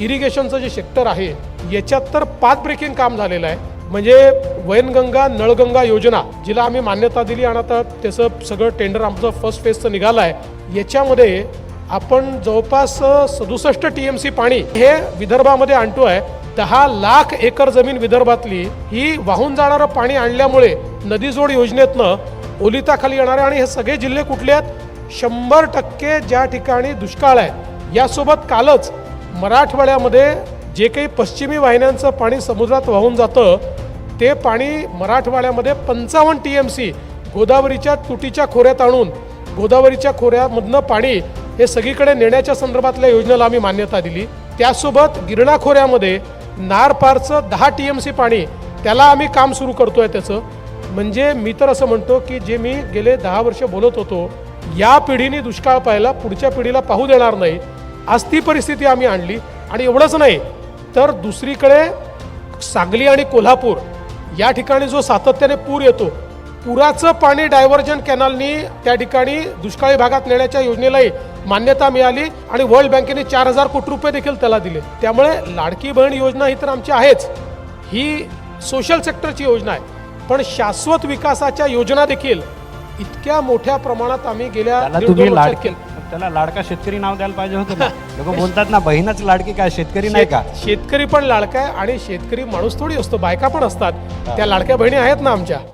इरिगेशनचं जे सेक्टर आहे याच्यात तर पाच ब्रेकिंग काम झालेलं आहे. म्हणजे वैनगंगा नळगंगा योजना जिला आम्ही मान्यता दिली आणि आता त्याचं सगळं टेंडर आमचं फर्स्ट फेजचं निघालं आहे. याच्यामध्ये आपण जवळपास सदुसष्ट टी एम सी पाणी हे विदर्भामध्ये आणतो आहे. दहा लाख एकर जमीन विदर्भातली ही वाहून जाणारं पाणी आणल्यामुळे नदीजोड योजनेतनं ओलिताखाली येणारे आणि हे सगळे जिल्हे कुठले आहेत? शंभर टक्के ज्या ठिकाणी दुष्काळ आहे यासोबत कालच मराठवाड्यामध्ये जे काही पश्चिमी वाहिन्यांचं पाणी समुद्रात वाहून जातं ते पाणी मराठवाड्यामध्ये पंचावन्न टी एम सी गोदावरीच्या तुटीच्या खोऱ्यात आणून गोदावरीच्या खोऱ्यामधनं पाणी हे सगळीकडे नेण्याच्या संदर्भातल्या योजनेला आम्ही मान्यता दिली. त्यासोबत गिरणा खोऱ्यामध्ये नारपारचं दहा टी एम सी पाणी त्याला आम्ही काम सुरू करतोय त्याचं. म्हणजे मी तर असं म्हणतो की जे मी गेले दहा वर्ष बोलत होतो या पिढीने दुष्काळ पाहिला पुढच्या पिढीला पाहू देणार नाही. आज ती परिस्थिती आम्ही आणली. आणि एवढंच नाही तर दुसरीकडे सांगली आणि कोल्हापूर या ठिकाणी जो सातत्याने पूर येतो पुराचं पाणी डायव्हर्जन कॅनलनी त्या ठिकाणी दुष्काळी भागात नेण्याच्या योजनेलाही मान्यता मिळाली आणि वर्ल्ड बँकेने चार हजार कोटी रुपये देखील त्याला दिले. त्यामुळे लाडकी बहीण योजना ही तर आमची आहेच. ही सोशल सेक्टरची योजना आहे. पण शाश्वत विकासाच्या योजना देखील इतक्या मोठ्या प्रमाणात आम्ही गेल्या त्याला लाडके शेतकरी नाव द्यायला पाहिजे होतं ना. लोक बोलतात ना बहीणच लाडकी काय शेतकरी नाही का? शेत- शेतकरी पण लाडका आहे आणि शेतकरी माणूस थोडी असतो बायका पण असतात. त्या लाडक्या बहिणी आहेत ना आमच्या.